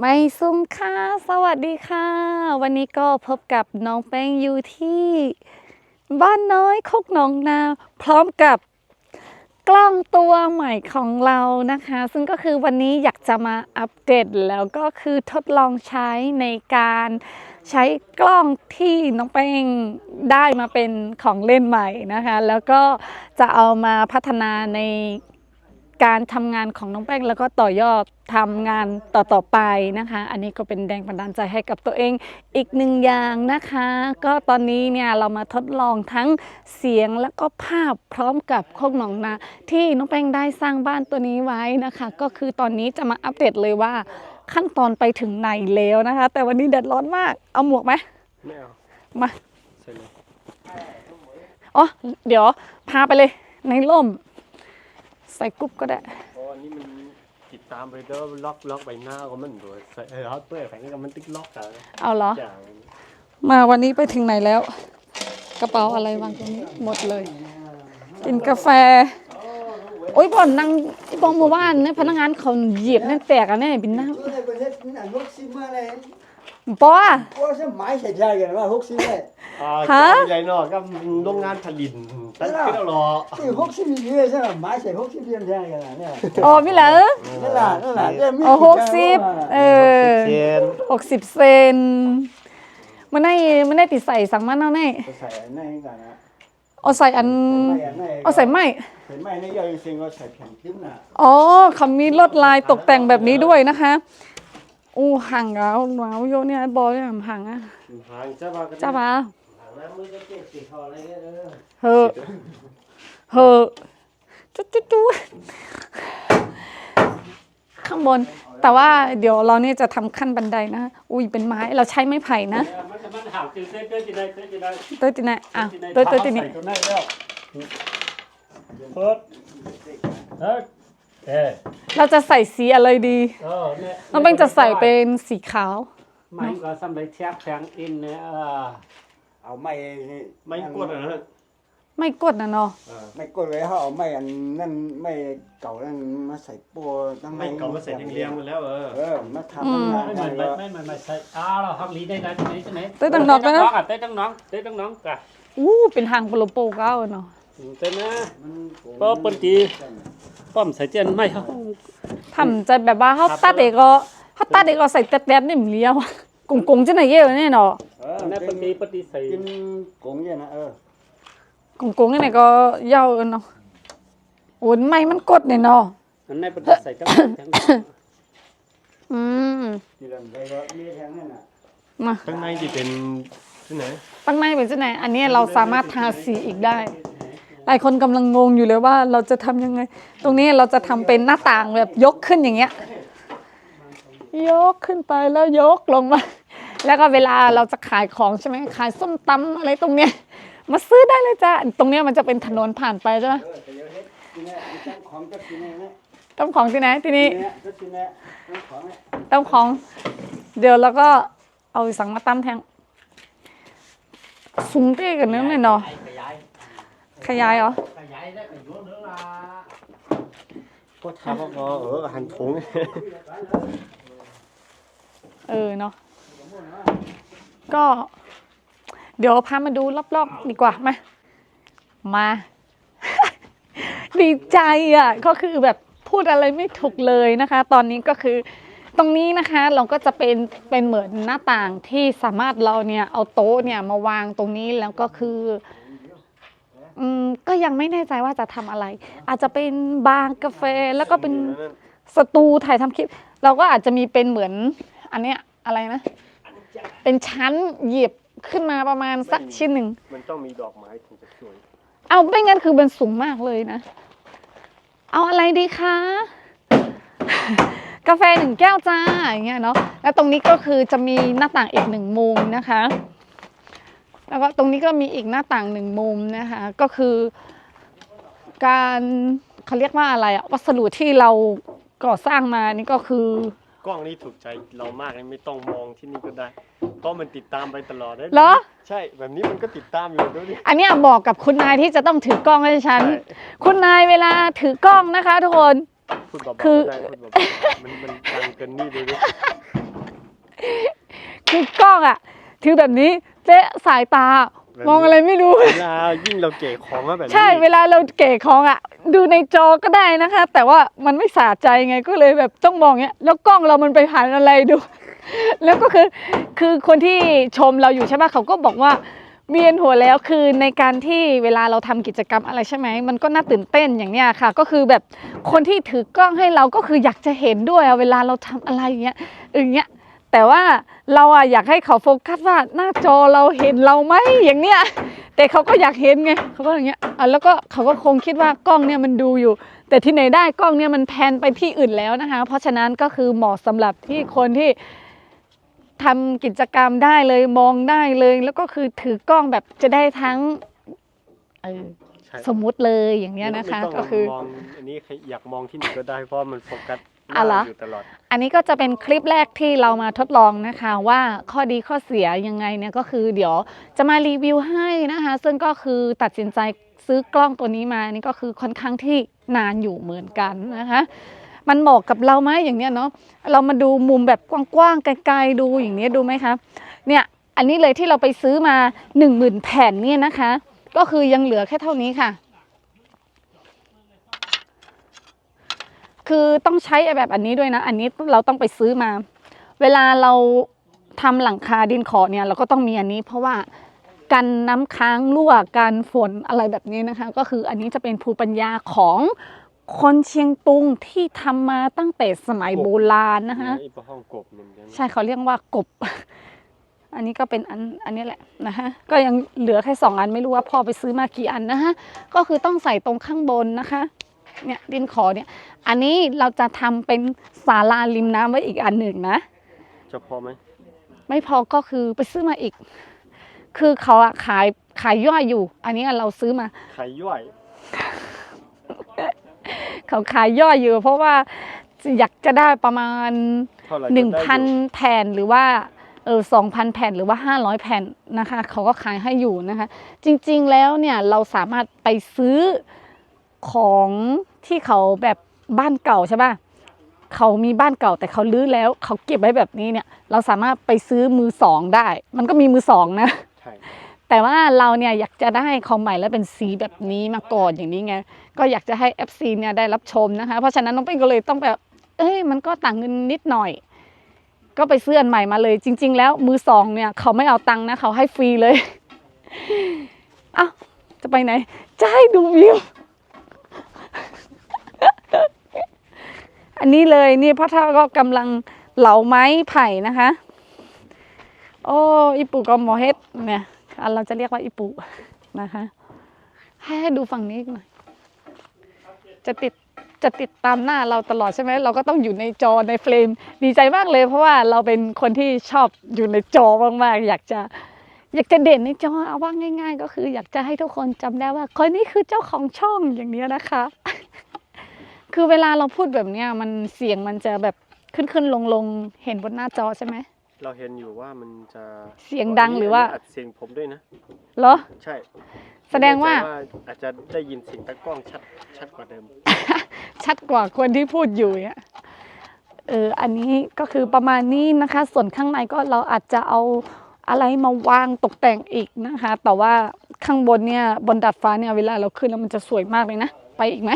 ไม่ซุ่มค่ะ สวัสดีค่ะ วันนี้ก็พบกับน้องแป้งอยู่ที่ บ้านน้อยคกหนองนา พร้อมกับกล้องตัวใหม่ของเรานะคะ ซึ่งก็คือวันนี้อยากจะมาอัปเดตแล้วก็คือทดลองใช้ในการใช้กล้องที่น้องแป้งได้มาเป็นของเล่นใหม่นะคะ แล้วก็จะเอามาพัฒนาใน การทำงานของน้องแป้งแล้วก็ต่อยอดทำงานต่อๆไปนะคะ อันนี้ก็เป็นแรงบันดาลใจให้กับตัวเองอีกหนึ่งอย่างนะคะ ก็ตอนนี้เนี่ยเรามาทดลองทั้งเสียงแล้วก็ภาพพร้อมกับโคกหนองนา ที่น้องแป้งได้สร้างบ้านตัวนี้ไว้นะคะ ก็คือตอนนี้จะมาอัปเดตเลยว่าขั้นตอนไปถึงไหนแล้วนะคะ แต่วันนี้แดดร้อนมากเอาหมวกไหมไม่เอามาใส่เลยอ๋อเดี๋ยวพาไปเลยในร่ม ใส่กรุ๊ปก็ได้ เพอันนี้มันติดตามไปแล้วล็อกล็อกใบหน้าก็มันด้วยใส่เออฮอตเปอร์แฝงกับมันติ๊กล็อกอะเอาเหรอมาวันนี้ไปถึงไหนแล้ว กระเป๋าอะไรวางตรงนี้หมดเลย กินกาแฟ โอ้ยบ่อนนั่งที่บองเมื่อวานเนี่ยพนักงานเขาเหยียบนั่นแตกอะเนี่ยบินน้ำ ปอ ว่าสมัยเสร็จไกันว่าหกสิบเลยอ่าฮะ ใหญ่นอกับโรงงานผลิตตั้งขึ้นแล้วรอที่หกสิบเยอใช่ไหมหมายเสร็จหกสิบเดือนได้กันเนี่ยอ๋อพี่เหรอนั่นแหละนั่นแหละเองมีอ๋หกสิบเออเซนหกสิบเซนมันได้มันได้ติดใส่สังมันเอาแน่ใส่ใน่กันนะเอาใส่อันเอาใส่ไม่ใส่ไม่ในย่อยจริงก็ใส่แผ่นขึ้นน่ะอ๋อเขามีลวดลายตกแต่งแบบนี้ด้วยนะคะ อู้ห่างแล้วหนาวโยเนี่ยบอลเนี่ยห่างอะหางจ้าบ้ากันจ้าปะน้ำมือก็เจ็บติดคออะไรเนี่ยเออเฮอเฮอจุ๊จุ๊จุ๊ข้างบน แต่ว่าเดี๋ยวเราเนี่ยจะทำขั้นบันไดนะ อุ้ยเป็นไม้เราใช้ไม้ไผ่นะมันจะมันห่างคือเต้เต้จีได้เต้จีได้ตัวตินะอะตัวตัวตินี่ใส่ตัวนั้นแล้วเพิร์ดเฮ้ย เออเราจะใส่สีอะไรดีเออเนี่ยน้องเป้งจะใส่เป็นสีขาวไม่ก็สำหรับแทบแทงอินเนี่ยเออเอาไม่ไม่กดอะนะไม่กดนะเนาะไม่กดเลยเขาเอาไม่อันนั่นไม่เก่านั่นมาใส่ปัวตั้งไม่เก่ามาใส่เรียงๆกันแล้วเออเออมาทำงานไม่เหมือนไม่เหมือนไม่ใช่อ้าวเราฮักลีได้นะที่ไหนที่ไหนเต้ตั้งนอกแล้วนะ เต้ตั้งน้องเต้ตั้งน้องกะอู้เป็นทางโปโลโปเก้าเนาะ เต้นะก็ปนจีป้อมใส่เจนไม่เขาทำใจแบบว่าเขาตัดเด็กก็เขาตัดเด็กก็ใส่แต๊ดๆนี่มันเลี้ยวกงกงๆจะไหนเยอะเนี่ยเนาะเออนั่นปนจีปนจีใส่กินกงเนี่ยนะเออกงกงๆนี่ไหนก็ยาวเนาะโอ้ยไม่มันกดเนี่ยเนาะอันนั้นปนจีใส่ทั้งทั้งอืมกินอะไรก็มีแทงนั่นน่ะมาข้างในที่เป็นที่ไหนตั้งในเป็นจะไหน อันนี้เราสามารถทาสีอีกได้ หลายคนกำลังงงอยู่เลยว่าเราจะทำยังไง ตรงนี้เราจะทำเป็นหน้าต่างแบบยกขึ้นอย่างเงี้ย ยกขึ้นไปแล้วยกลงมา แล้วก็เวลาเราจะขายของใช่ไหมขายส้มตำอะไรตรงเนี้ย มาซื้อได้เลยจ้ะตรงเนี้ยมันจะเป็นถนนผ่านไปใช่ไหมเออแต่เดี๋ยวเฮ็ดกินเนี่ยตั้งของก็กินเนี่ยนต้มของที่ไหนที่นี่ต้องเนี่ยต้มของ เดี๋ยวเราก็เอาสั่งมาตั้มแทงสูงเต้กันเนื้อเลยเนาะ ขยายขยายเหรอ ขยายได้ขยายเนื้อละก็ทำก็เออหันถุงเออเนาะก็ เดี๋ยวพามาดูรอบๆดีกว่าไหมมา ดีใจอะก็คือแบบพูดอะไรไม่ถูกเลยนะคะ ตอนนี้ก็คือตรงนี้นะคะเราก็จะเป็นเป็นเหมือนหน้าต่างที่สามารถเราเนี่ยเอาโต๊ะเนี่ยมาวางตรงนี้แล้วก็คือ อืมก็ยังไม่แน่ใจว่าจะทำอะไร อาจจะเป็นบาร์กาแฟแล้วก็เป็นสตูถ่ายทำคลิป เราก็อาจจะมีเป็นเหมือน อันเนี้ยอะไรนะ เป็นชั้นเหยียบขึ้นมาประมาณสักชิ้นหนึ่ง มันต้องมีดอกไม้ถึงจะสวย เอาไม่งั้นคือมันสูงมากเลยนะ เอาอะไรดีคะ กาแฟหนึ่งแก้วจ้าอย่างเงี้ยเนาะ แล้วตรงนี้ก็คือจะมีหน้าต่างอีกหนึ่งมุมนะคะ แล้วก็ตรงนี้ก็มีอีกหน้าต่างหนึ่งมุมนะคะ ก็คือ การเขาเรียกว่าอะไรอะวัสดุที่เราก่อสร้างมานี่ก็คือกล้องนี้ถูกใจเรามากเลยไม่ต้องมองที่นี่ก็ได้ เพราะมันติดตามไปตลอดได้เหรอ ใช่แบบนี้มันก็ติดตามอยู่ดูดิ อันเนี้ยบอกกับคุณนายที่จะต้องถือกล้องให้ฉัน ใช่ คุณนายเวลาถือกล้องนะคะ ทุกคน พูดเบาๆคือได้พูดเบาๆมันมันดังเกินนี่ดูดิคือกล้องอะถือแบบนี้ เจ๊สายตามองอะไรไม่รู้ เวลายิ่งเราเก๋ของมาแบบนี้ใช่เวลาเราเก๋ของอะ ดูในจอก็ได้นะคะ แต่ว่ามันไม่สะใจไงก็เลยแบบต้องมองเงี้ย แล้วกล้องเรามันไปผ่านอะไรดู แล้วก็คือคือคนที่ชมเราอยู่ใช่ปะเขาก็บอกว่าเวียนหัวแล้วคือในการที่เวลาเราทำกิจกรรมอะไรใช่ไหมมันก็น่าตื่นเต้นอย่างเนี้ยค่ะ ก็คือแบบคนที่ถือกล้องให้เราก็คืออยากจะเห็นด้วยอะเวลาเราทำอะไรอย่างเงี้ยอย่างเงี้ย แต่ว่าเราอะอยากให้เขาโฟกัสว่าหน้าจอเราเห็นเราไหมอย่างเนี้ยแต่เขาก็อยากเห็นไงเขาก็อย่างเงี้ยอะแล้วก็เขาก็คงคิดว่ากล้องเนี่ยมันดูอยู่ แต่ที่ไหนได้กล้องเนี่ยมันแพนไปที่อื่นแล้วนะคะ เพราะฉะนั้นก็คือเหมาะสำหรับที่คนที่ทำกิจกรรมได้เลยมองได้เลย แล้วก็คือถือกล้องแบบจะได้ทั้งเออใช่สมมุติเลยอย่างเนี้ยนะคะไม่ต้องก็คือมองอันนี้ใครอยากมองที่ไหนก็ได้เพราะมันโฟกัสห อะน้าเหรออยู่ตลอด อันนี้ก็จะเป็นคลิปแรกที่เรามาทดลองนะคะ ว่าข้อดีข้อเสียยังไงเนี่ยก็คือเดี๋ยวจะมารีวิวให้นะคะ ซึ่งก็คือตัดสินใจซื้อกล้องตัวนี้มานี่ก็คือค่อนข้างที่นานอยู่เหมือนกันนะคะ มันเหมาะกับเราไหมอย่างเนี้ยเนาะเรามาดูมุมแบบกว้างๆไกลๆดูอย่างเนี้ยดูไหมคะเนี่ยอันนี้เลยที่เราไปซื้อมา 1 0,000 แผ่นเนี่ยนะคะ ก็คือยังเหลือแค่เท่านี้ค่ะ คือต้องใช้แบบอันนี้ด้วยนะ อันนี้เราต้องไปซื้อมา เวลาเราทำหลังคาดินขอเนี่ยเราก็ต้องมีอันนี้ เพราะว่ากันน้ำค้างรั่วกันฝนอะไรแบบนี้นะคะ ก็คืออันนี้จะเป็นภูมิปัญญาของคนเชียงตุงที่ทำมาตั้งแต่สมัยโบราณนะคะไอ้ปลาห้องกบเหมือนกันใช่เขาเรียกว่ากบ อันนี้ก็เป็นอันอันนี้แหละนะคะก็ยังเหลือแค่สองอันไม่รู้ว่าพ่อไปซื้อมากี่อันนะคะก็คือต้องใส่ตรงข้างบนนะคะ เนี่ยดินขอเนี่ย อันนี้เราจะทำเป็นศาลาริมน้ำไว้อีกอันหนึ่งนะจะพอไหมไม่พอก็คือไปซื้อมาอีก คือเขาอะขายขายย่อยอยู่ อันนี้เราซื้อมาไข่ย่อย เขาขายย่อยอยู่ เพราะว่าอยากจะได้ประมาณเท่าไหร่หนึ่งจะได้พันอยู่แผ่นหรือว่าเออสองพันแผ่นหรือว่าห้าร้อยแผ่นนะคะ เขาก็ขายให้อยู่นะคะ จริง ๆ แล้วเนี่ยเราสามารถไปซื้อ ของที่เขาแบบบ้านเก่าใช่ป่ะเขามีบ้านเก่าแต่เขาลื้อแล้ว เขาเก็บไว้แบบนี้เนี่ย เราสามารถไปซื้อมือสองได้ มันก็มีมือสองนะใช่แต่ว่าเราเนี่ยอยากจะได้ของใหม่แล้วเป็นสีแบบนี้มาก่อนอย่างนี้ไงก็อยากจะให้ FC เนี่ยได้รับชมนะคะ เพราะฉะนั้นน้องเป้งก็เลยต้องแบบ เอ้ยมันก็ต่างเงินนิดหน่อย ก็ไปซื้ออันใหม่มาเลย จริง ๆ แล้วมือสองเนี่ยเขาไม่เอาตังค์นะเขาให้ฟรีเลยเอ้าจะไปไหนจะให้ดูวิว อันนี้เลยนี่พ่อท่าก็กำลังเหลาไม้ไผ่นะคะ โอ้อีปูก็หมอเฮ็ดเนี่ยอะเราจะเรียกว่าอีปูนะคะ ให้ให้ดูฝั่งนี้หน่อยจะติดจะติดตามหน้าเราตลอดใช่ไหมเราก็ต้องอยู่ในจอในเฟรม ดีใจมากเลยเพราะว่าเราเป็นคนที่ชอบอยู่ในจอมากๆ อยากจะ อยากจะเด่นในจอเอาว่าง่าย ๆ ก็คือ อยากจะให้ทุกคนจำได้ว่าคนนี้คือเจ้าของช่องอย่างเนี้ยนะคะ คือเวลาเราพูดแบบเนี้ยมันเสียงมันจะแบบขึ้นขึ้นลงลงๆเห็นบนหน้าจอใช่ไหมเราเห็นอยู่ว่ามันจะเสียงดังหรือว่านนี้อัดเสียงผมด้วยนะเหรอใช่ แสดงว่าไม่แน่ใจอาจจะได้ยินเสียงตะกล้องชัดชัดกว่าเดิม ชัดกว่าคนที่พูดอยู่เนี่ยเอออันนี้ก็คือประมาณนี้นะคะ ส่วนข้างในก็เราอาจจะเอา อะไรมาวางตกแต่งอีกนะคะ แต่ว่าข้างบนเนี่ยบนดาดฟ้าเนี่ยเวลาเราขึ้นแล้วมันจะสวยมากเลยนะ ไปอีกไหม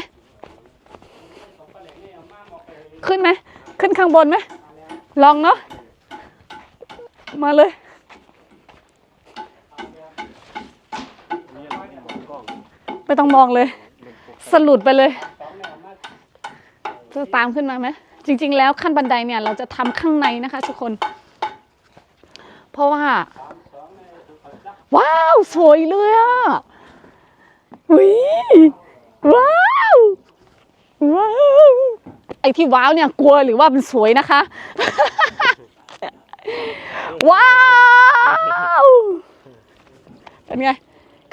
ขึ้นไหมขึ้นข้างบนไหมลองเนาะมาเลยไม่ต้องมองเลยสสลุดไปเลยจะตามขึ้นมาไหมจริง ๆ แล้วขั้นบันไดเนี่ยเราจะทำข้างในนะคะทุกคน เพราะว่า ว้าว สวยเลยอะวิว้าวว้าวไอ้ที่ว้าวเนี่ยกลัวหรือว่ามันสวยนะคะ ว้าวเป็นไง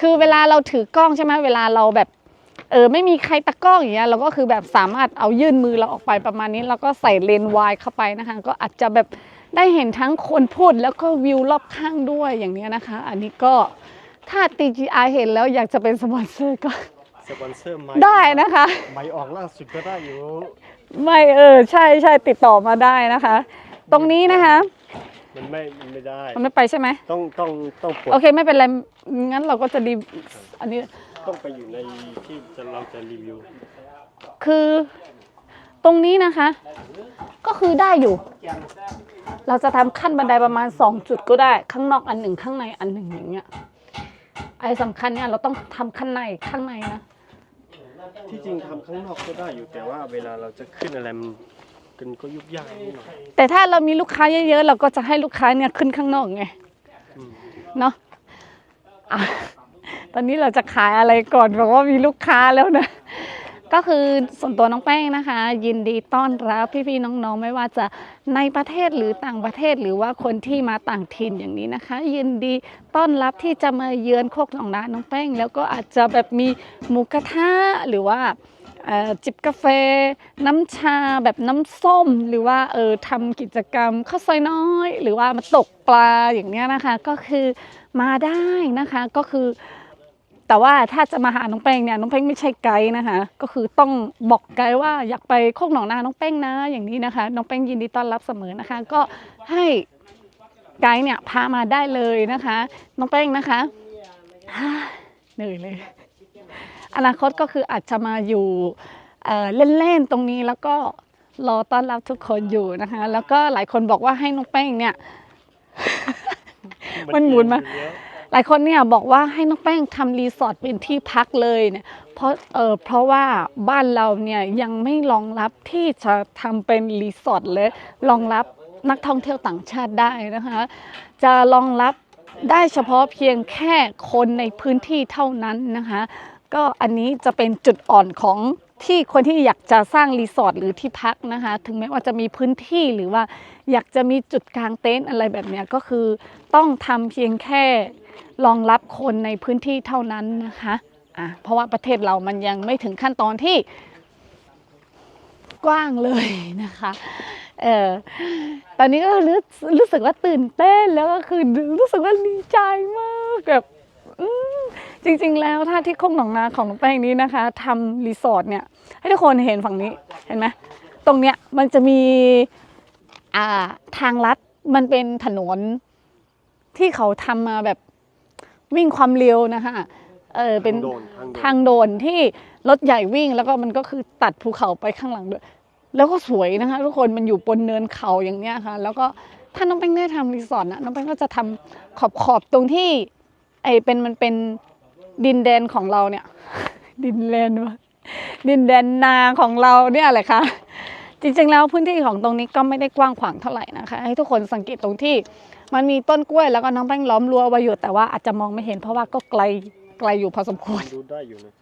คือเวลาเราถือกล้องใช่ไหมเวลาเราแบบเออไม่มีใครตะกล้องอย่างเงี้ยเราก็คือแบบสามารถเอายื่นมือเราออกไปประมาณนี้ แล้วก็ใส่เลนส์วายเข้าไปนะคะ ก็อาจจะแบบ ได้เห็นทั้งคนพูดแล้วก็วิวรอบข้างด้วยอย่างเนี้ยนะคะ อันนี้ก็ถ้า TGI เห็นแล้วอยากจะเป็นสปอนเซอร์ก็สปอนเซอร์ไม้ได้นะคะไม้ออกล่าสุดก็ได้อยู่ ไม่เออใช่ใช่ติดต่อมาได้นะคะ ตรงนี้นะคะ มันไม่มันไม่ได้ มันไม่ไปใช่ไหมต้องต้องต้องปลดโอเคไม่เป็นไรงั้นเราก็จะรีอันนี้ต้องไปอยู่ในที่จะเราจะรีวิว คือ ตรงนี้นะคะ ก็คือได้อยู่ เราจะทำขั้นบันไดประมาณ 2 จุดก็ได้ ข้างนอกอันหนึ่งข้างในอันหนึ่งอย่างเงี้ยไอ้สำคัญเนี่ยเราต้องทำข้างในข้างในนะที่จริงทำข้างนอกก็ได้อยู่แต่ว่าเวลาเราจะขึ้นอะไรมันกันก็ยุบยากนิดหน่อยแต่ถ้าเรามีลูกค้าเยอะๆเราก็จะให้ลูกค้าเนี่ยขึ้นข้างนอกไงอืมเนาะอะตอนนี้เราจะขายอะไรก่อนบอกว่ามีลูกค้าแล้วนะ ก็คือส่วนตัวน้องแป้งนะคะ ยินดีต้อนรับพี่ๆน้องๆ ไม่ว่าจะในประเทศหรือต่างประเทศหรือว่าคนที่มาต่างถิ่นอย่างนี้นะคะ ยินดีต้อนรับที่จะมาเยือนโคกหนองนาน้องแป้ง แล้วก็อาจจะแบบมีหมูกระทะหรือว่าจิบกาแฟ น้ำชาแบบน้ำส้ม หรือว่าเออทำกิจกรรมข้าวซอยน้อย หรือว่ามาตกปลาอย่างเนี้ยนะคะ ก็คือมาได้นะคะก็คือ แต่ว่าถ้าจะมาหาน้องแป้งเนี่ยน้องแป้งไม่ใช่ไกด์นะคะ ก็คือต้องบอกไกด์ว่าอยากไปโคกหนองนาน้องแป้งนะอย่างนี้นะคะ น้องแป้งยินดีต้อนรับเสมอนะคะ ก็ให้ไกด์เนี่ยพามาได้เลยนะคะ น้องแป้งนะคะเหนื่อยเลย อนาคตก็คืออาจจะมาอยู่เล่นๆตรงนี้แล้วก็รอต้อนรับทุกคนอยู่นะคะ แล้วก็หลายคนบอกว่าให้น้องแป้งเนี่ย มันหมุนมา หลายคนเนี่ยบอกว่าให้น้องแป้งทำรีสอร์ทเป็นที่พักเลยเนี่ยเพราะเออเพราะว่าบ้านเราเนี่ยยังไม่รองรับที่จะทำเป็นรีสอร์ทเลยรองรับนักท่องเที่ยวต่างชาติได้นะคะ จะรองรับได้เฉพาะเพียงแค่คนในพื้นที่เท่านั้นนะคะ ก็อันนี้จะเป็นจุดอ่อนของที่คนที่อยากจะสร้างรีสอร์ทหรือที่พักนะคะ ถึงแม้ว่าจะมีพื้นที่หรือว่าอยากจะมีจุดกลางเต็นท์อะไรแบบนี้ก็คือต้องทำเพียงแค่ รองรับคนในพื้นที่เท่านั้นนะคะอะเพราะว่าประเทศเรามันยังไม่ถึงขั้นตอนที่กว้างเลยนะคะเออตอนนี้ก็รู้รู้สึกว่าตื่นเต้นแล้วก็คือรู้สึกว่าดีใจมากแบบจริง ๆ แล้วถ้าที่โคกหนองนาของน้องแป้งนี้นะคะทำรีสอร์ทเนี่ยให้ทุกคนเห็นฝั่งนี้เห็นไหมตรงเนี้ยมันจะมีอ่าทางลัดมันเป็นถนนที่เขาทำมาแบบ วิ่งความเร็วนะคะเออเป็นทางโดนทางโดนทางโดนที่รถใหญ่วิ่งแล้วก็มันก็คือตัดภูเขาไปข้างหลังด้วยแล้วก็สวยนะคะทุกคนมันอยู่บนเนินเขาอย่างเนี้ยค่ะ แล้วก็ถ้าน้องแป้งได้ทำรีสอร์ทนะน้องแป้งก็จะทำขอบขอบๆตรงที่ ไอเป็นมันเป็นดินแดนของเราเนี่ย ดินแดนวะดินแดนนาของเราเนี่ยแหละค่ะจริงๆแล้วพื้นที่ของตรงนี้ก็ไม่ได้กว้างขวางเท่าไหร่นะคะ ให้ทุกคนสังเกตตรงที่ มันมีต้นกล้วยแล้วก็น้องแป้งล้อมรั้วไว้อยู่แต่ว่าอาจจะมองไม่เห็นเพราะว่าก็ไกลไกลอยู่พอสมควร ดูได้อยู่นะ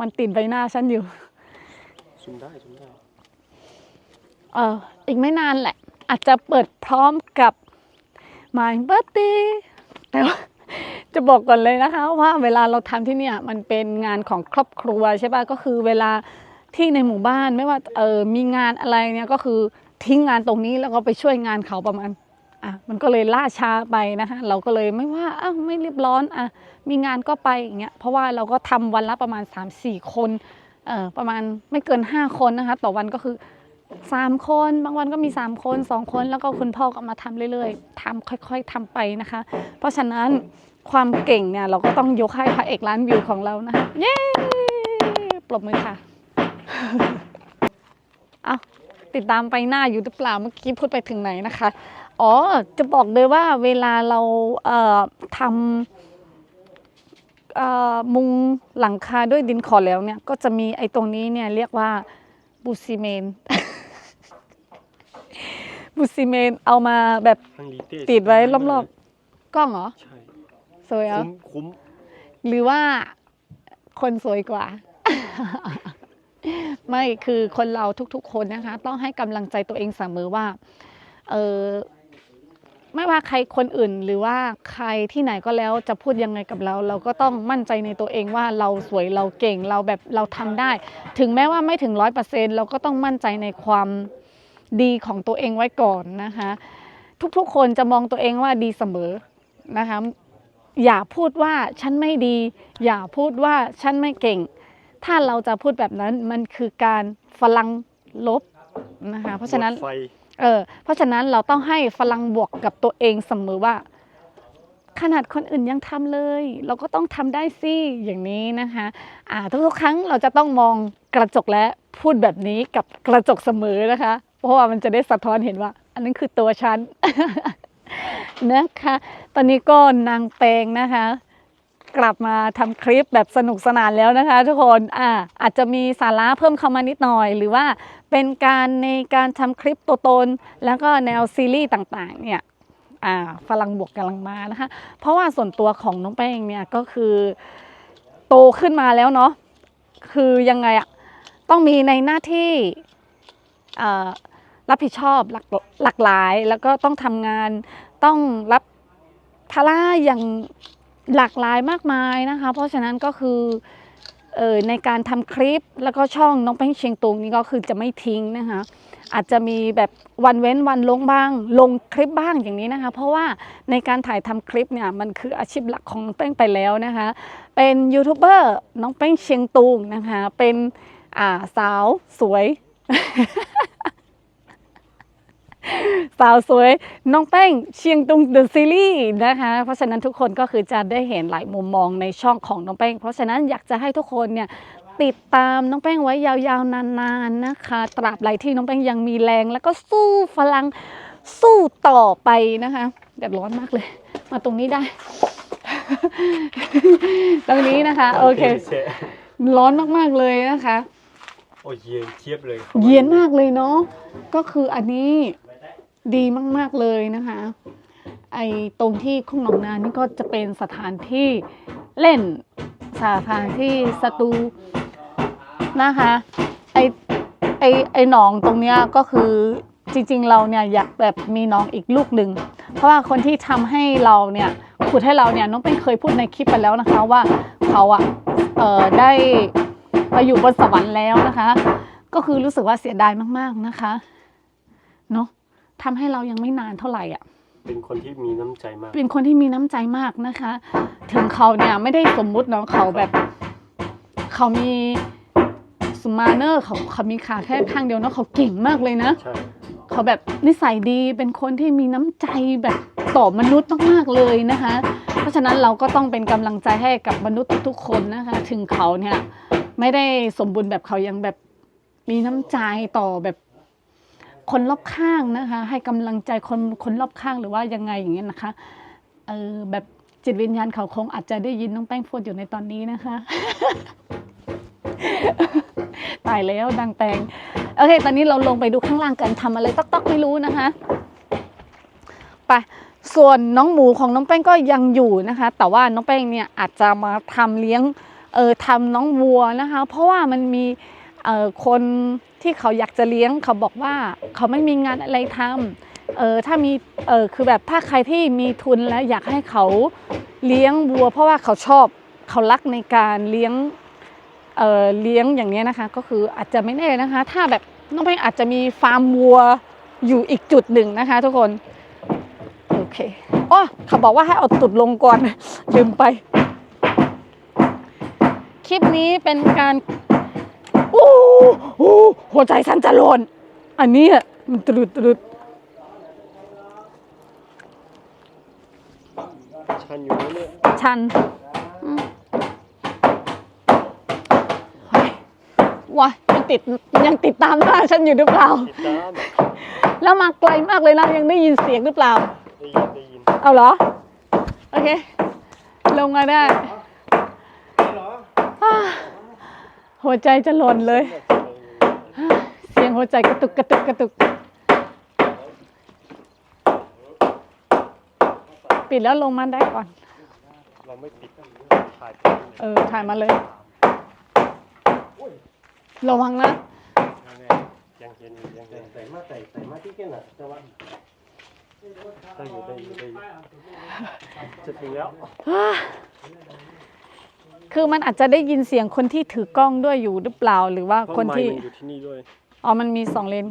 มันติดใบหน้าฉันอยู่ ซูมได้ซูมได้เอออีกไม่นานแหละ อาจจะเปิดพร้อมกับ My Birthday แต่ว่าจะบอกก่อนเลยนะคะว่าเวลาเราทำที่เนี่ยมันเป็นงานของครอบครัวใช่ป่ะก็คือเวลาที่ในหมู่บ้านไม่ว่าเออมีงานอะไรเนี่ยก็คือ ทิ้งงานตรงนี้แล้วก็ไปช่วยงานเขาประมาณอะมันก็เลยล่าช้าไปนะคะเราก็เลยไม่ว่าอ้าวไม่รีบร้อนอะมีงานก็ไปอย่างเงี้ยเพราะว่าเราก็ทำวันละประมาณ 3-4 คนเอ่อประมาณไม่เกิน 5 คนนะคะต่อวันก็คือสามคนบางวันก็มีสามคนสองคนแล้วก็คุณพ่อก็มาทำเรื่อยๆทำค่อยๆทำไปนะคะ เพราะฉะนั้นความเก่งเนี่ยเราก็ต้องยกให้พระเอกล้านวิวของเรานะคะเย้ปรบมือค่ะ ติดตามไปหน้าอยู่หรือเปล่าเมื่อกี้พูดไปถึงไหนนะคะ อ๋อ จะบอกเลยว่าเวลาเราเอ่อทำเอ่อมุงหลังคาด้วยดินขอแล้วเนี่ย ก็จะมีไอ้ตรงนี้เนี่ยเรียกว่าบูซิเมนบูซิเมนเอามาแบบทางลีเต้ติดไว้รอบๆกล้องเหรอ ใช่ สวยเหรอคุ้มคุ้ม หรือว่าคนสวยกว่า ไม่คือคนเราทุกๆ คนนะคะ ต้องให้กำลังใจตัวเองเสมอว่าเออไม่ว่าใครคนอื่นหรือว่าใครที่ไหนก็แล้วจะพูดยังไงกับเรา เราก็ต้องมั่นใจในตัวเองว่าเราสวยเราเก่งเราแบบเราทำได้ ถึงแม้ว่าไม่ถึงร้อยเปอร์เซ็นเราก็ต้องมั่นใจในความดีของตัวเองไว้ก่อนนะคะ ทุกๆคนจะมองตัวเองว่าดีเสมอนะคะ อย่าพูดว่าฉันไม่ดี อย่าพูดว่าฉันไม่เก่ง ถ้าเราจะพูดแบบนั้นมันคือการฝรั่งลบนะคะเพราะฉะนั้นหมดไฟเเออเพราะฉะนั้นเราต้องให้พลังบวกกับตัวเองเสมอว่า ขนาดคนอื่นยังทำเลย เราก็ต้องทำได้สิอย่างนี้นะคะอ่าทุกๆครั้งเราจะต้องมองกระจกและพูดแบบนี้กับกระจกเสมอนะคะ เพราะว่ามันจะได้สะท้อนเห็นว่า อันนั้นคือตัวฉันนะคะ ตอนนี้ก็นางเปงนะคะ กลับมาทำคลิปแบบสนุกสนานแล้วนะคะ ทุกคนอ่าอาจจะมีสาระเพิ่มเข้ามานิดหน่อย หรือว่าเป็นการในการทำคลิปตัวตน แล้วก็แนวซีรีส์ต่างๆเนี่ยอ่าพลังบวกกำลังมานะคะ เพราะว่าส่วนตัวของน้องแป้งเนี่ยก็คือโตขึ้นมาแล้วเนาะคือยังไงอะต้องมีในหน้าที่อ่ารับผิดชอบหลากหลากหลาย แล้วก็ต้องทำงานต้องรับภาระอย่าง หลากหลายมากมายนะคะ เพราะฉะนั้นก็คือเออในการทำคลิปแล้วก็ช่องน้องแป้งเชียงตุงนี่ก็คือจะไม่ทิ้งนะคะ อาจจะมีแบบวันเว้นวันลงบ้าง ลงคลิปบ้างอย่างนี้นะคะ เพราะว่าในการถ่ายทำคลิปเนี่ยมันคืออาชีพหลักของแป้งไปแล้วนะคะ เป็นยูทูบเบอร์น้องแป้งเชียงตุงนะคะ เป็นสาวสวย สาวสวยน้องแป้งเชียงตุงเดอะซีรีส์นะคะ เพราะฉะนั้นทุกคนก็คือจะได้เห็นหลายมุมมองในช่องของน้องแป้ง เพราะฉะนั้นอยากจะให้ทุกคนเนี่ยติดตามน้องแป้งไว้ยาวๆนานๆนะคะ ตราบใดที่น้องแป้งยังมีแรง แล้วก็สู้พลังสู้ต่อไปนะคะแดดร้อนมากเลย มาตรงนี้ได้ ตรงนี้นะคะ โอเค ร้อนมากๆเลยนะคะ โอ้ยเย็นเทียบเลย เย็นมากเลยเนาะก็คืออันนี้ ดีมาก ๆ เลยนะคะ ไอตรงที่คุ้งหนองนานี่ก็จะเป็นสถานที่เล่นสถานที่สตูนะคะ ไอไอไอ้หนองตรงเนี้ยก็คือจริง ๆ เราเนี่ยอยากแบบมีหน้องอีกลูกหนึ่งเพราะว่าคนที่ทำให้เราเนี่ยขุดให้เราเนี่ยน้องเป็นเคยพูดในคลิปไปแล้วนะคะว่าเขาอะเอ่อได้ไปอยู่บนสวรรค์แล้วนะคะ ก็คือรู้สึกว่าเสียดายมากๆนะคะ นาะทำให้เรายังไม่นานเท่าไหร่อะเป็นคนที่มีน้ำใจมาก เป็นคนที่มีน้ำใจมากนะคะ ถึงเขาเนี่ยไม่ได้สมมุติเนาะเขาแบบ เขามีสมาเนอร์เขาเขามีขาแค่ข้างเดียวเนาะเขาเก่งมากเลยนะใช่เขาแบบนิสัยดีเป็นคนที่มีน้ำใจแบบต่อมนุษย์มากๆเลยนะคะ เพราะฉะนั้นเราก็ต้องเป็นกำลังใจให้กับมนุษย์ทุกๆคนนะคะ ถึงเขาเนี่ยไม่ได้สมบูรณ์แบบเขายังแบบมีน้ำใจต่อแบบ คนรอบข้างนะคะ ให้กำลังใจคนคนรอบข้างหรือว่ายังไงอย่างเงี้ยนะคะเออแบบจิตวิญญาณเขาคงอาจจะได้ยินน้องแป้งพูดอยู่ในตอนนี้นะคะ ตายแล้วดังแปงโอเค ตอนนี้เราลงไปดูข้างล่างกันทำอะไรต๊อกๆไม่รู้นะคะไปส่วนน้องหมูของน้องแป้งก็ยังอยู่นะคะ แต่ว่าน้องแป้งเนี่ยอาจจะมาทำเลี้ยงเออทำน้องวัวนะคะ เพราะว่ามันมีเออคน ที่เขาอยากจะเลี้ยงเขาบอกว่าเขาไม่มีงานอะไรทำเออถ้ามีเออคือแบบถ้าใครที่มีทุนแล้วอยากให้เขาเลี้ยงวัว เพราะว่าเขาชอบเขารักในการเลี้ยงเอ่อเลี้ยงอย่างนี้นะคะ ก็คืออาจจะไม่แน่นะคะ ถ้าแบบน้องเพลงอาจจะมีฟาร์มวัวอยู่อีกจุดหนึ่งนะคะ ทุกคนโอเคอ๋อเขาบอกว่าให้เอาตุดลงก่อนลืมไป คลิปนี้เป็นการ โอ้โหหัวใจสั่นจะหล่นอันนี้อะมันตรุดตรุดชันอยู่นั่นเนี่ยชันอืมเฮ้ยว้ายังติดยังติดตามหน้าฉันอยู่หรือเปล่า ติดตามแล้วมาไกลมากเลยนะยังได้ยินเสียงหรือเปล่า ได้ยินได้ยินเอาเหรอ โอเค ลงมาได้อ่า หัวใจจะหล่นเลย เสียงหัวใจกระตุกกระตุกกระตุก ปิดแล้วลงมาได้ก่อน เราไม่ปิดถ่ายไปเลยเออ ถ่ายมาเลย ระวังนะ ยังเห็นอยู่ยังเห็นใส่มาใส่ใส่มาที่แค่น่ะแต่ว่าได้อยู่ได้อยู่ได้อยู่จะถึงแล้ว คือมันอาจจะได้ยินเสียงคนที่ถือกล้องด้วยอยู่หรือเปล่าหรือว่าเพราะคนไม้ที่มันอยู่ที่นี่ด้วย อ๋อมันมีสองเลน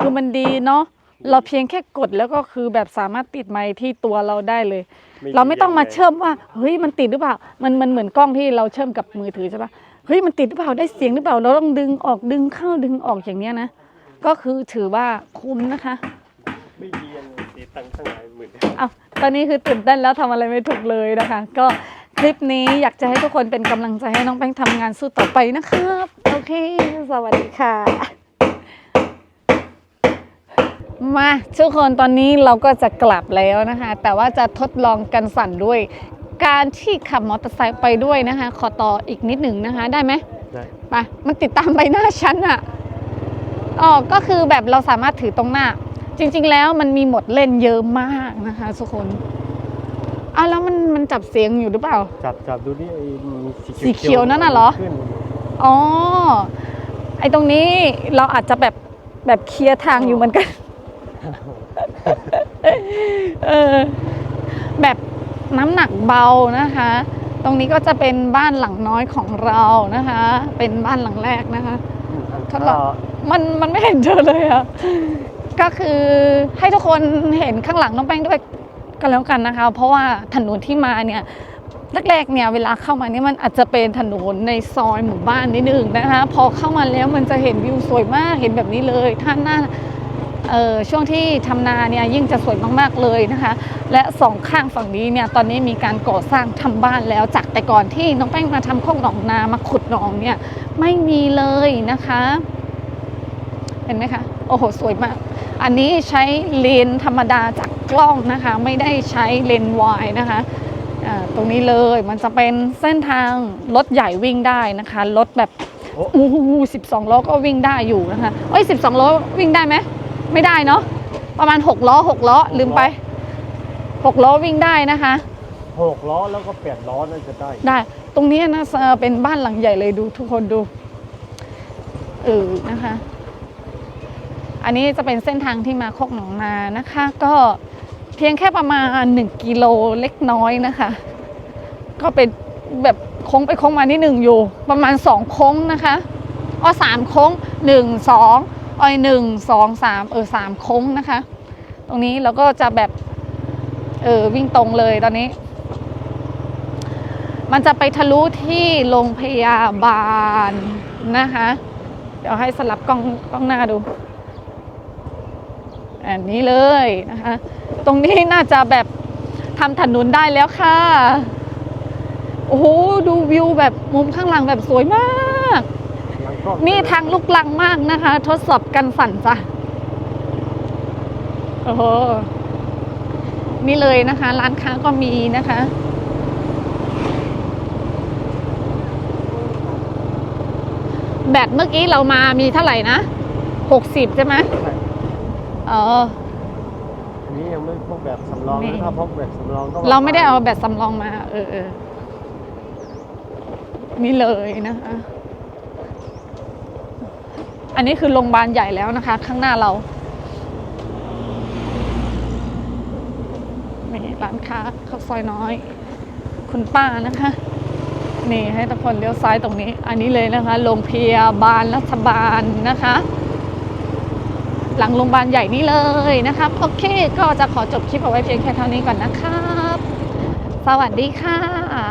คือมันดีเนาะเราเพียงแค่กดแล้วก็คือแบบสามารถติดไมค์ที่ตัวเราได้เลยเราไม่ต้องมาเชื่อมว่าเฮ้ยมันติดหรือเปล่า มันมันเหมือนกล้องที่เราเชื่อมกับมือถือใช่ปะเฮ้ยมันติดหรือเปล่าได้เสียงหรือเปล่าเราต้องดึงออกดึงเข้าดึงออกอย่างเนี้ยนะก็คือถือว่าคุ้มนะคะ ไม่มีอันเสียตังค์ตั้งหลายหมื่น เอาตอนนี้คือตื่นเต้นแล้วทำอะไรไม่ถูกเลยนะคะ ก็ค ลิปนี้อยากจะให้ทุกคนเป็นกำลังใจให้น้องแป้งทำงานสู้ต่อไปนะครับ โอเค สวัสดีค่ะ มาทุกคนตอนนี้เราก็จะกลับแล้วนะคะ แต่ว่าจะทดลองกันสั่นด้วย การที่ขับมอเตอร์ไซค์ไปด้วยนะคะ ขอต่ออีกนิดหนึ่งนะคะ ได้ไหมได้ไปมันติดตามใบหน้าฉันอะอ๋อก็คือแบบเราสามารถถือตรงหน้า จริง ๆ แล้วมันมีหมดเล่นเยอะมากนะคะทุกคน อ้าวแล้วมันมันจับเสียงอยู่หรือเปล่า จับจับดูนี่ไอ้มีสีเขียวนั่นน่ะเหรอ ขึ้นอ๋อ ไอตรงนี้เราอาจจะแบบแบบเคลียร์ทางอยู่เหมือนกัน เออ แบบน้ำหนักเบานะคะ ตรงนี้ก็จะเป็นบ้านหลังน้อยของเรานะคะ เป็นบ้านหลังแรกนะคะ ทดลองมันมันไม่เห็นเธอเลยอะก็คือให้ทุกคนเห็นข้างหลังน้องแป้งด้วย ก็แล้วกันนะคะ เพราะว่าถนนที่มาเนี่ยแรกๆเนี่ยเวลาเข้ามาเนี่ยมันอาจจะเป็นถนนในซอยหมู่บ้านนิดนึงนะคะ พอเข้ามาแล้วมันจะเห็นวิวสวยมากเห็นแบบนี้เลยท่านหน้าเอ่อช่วงที่ทำนาเนี่ยยิ่งจะสวยมากๆเลยนะคะ และสองข้างฝั่งนี้เนี่ยตอนนี้มีการก่อสร้างทำบ้านแล้วจากแต่ก่อนที่น้องแป้งมาทำโคกหนองนามาขุดหนองเนี่ยไม่มีเลยนะคะ เห็นไหมคะ โอ้โห สวยมาก อันนี้ใช้เลนส์ธรรมดาจากกล้องนะคะ ไม่ได้ใช้เลนส์วายนะคะอ่าตรงนี้เลยมันจะเป็นเส้นทางรถใหญ่วิ่งได้นะคะรถแบบโอ้โอ้โหสิบสองล้อก็วิ่งได้อยู่นะคะเอ้ยสิบสองล้อวิ่งได้ไหมไม่ได้เนาะประมาณหกล้อหกล้อลืมไปหกล้อวิ่งได้นะคะหกล้อแล้วก็แปดล้อน่าจะได้ ได้ ตรงนี้นะเอ่อเป็นบ้านหลังใหญ่เลยดูทุกคนดูเออนะคะ อันนี้จะเป็นเส้นทางที่มาโคกหนองนานะคะ ก็เพียงแค่ประมาณ 1 กิโลเล็กน้อยนะคะ ก็เป็นแบบโค้งไปโค้งมานิดหนึ่งอยู่ ประมาณ 2 โค้งนะคะอ๋อสามโค้งหนึ่งสองอ้อยหนึ่งสองสามเออสามโค้งนะคะ ตรงนี้เราก็จะแบบเออวิ่งตรงเลยตอนนี้ มันจะไปทะลุที่โรงพยาบาลนะคะ เดี๋ยวให้สลับกล้องกล้องหน้าดู อันนี้เลยนะคะ ตรงนี้น่าจะแบบทำถนนได้แล้วค่ะ โอ้โห ดูวิวแบบมุมข้างหลังแบบสวยมาก นี่ทางลุกลังมากนะคะ ทดสอบกันสั่นจ้ะ โอ้โห นี่เลยนะคะ ร้านค้าก็มีนะคะแบตเมื่อกี้เรามามีเท่าไหร่นะหกสิบใช่ไหม อออันนี้ยังไม่พกแบบสำรองนี่นะถ้าพกแบบสำรองก็เราไม่ได้เอาแบตสำรองมา เออเออนี่เลยนะคะ อันนี้คือโรงพยาบาลใหญ่แล้วนะคะ ข้างหน้าเรานี่ร้านค้าข้าวซอยน้อย คุณป้านะคะ นี่ให้ทุกคนเลี้ยวซ้ายตรงนี้ อันนี้เลยนะคะ โรงพยาบาลรัฐบาลนะคะ หลังโรงพยาบาลใหญ่นี่เลยนะครับ โอเค ก็จะขอจบคลิปเอาไว้เพียงแค่เท่านี้ก่อนนะครับ สวัสดีค่ะ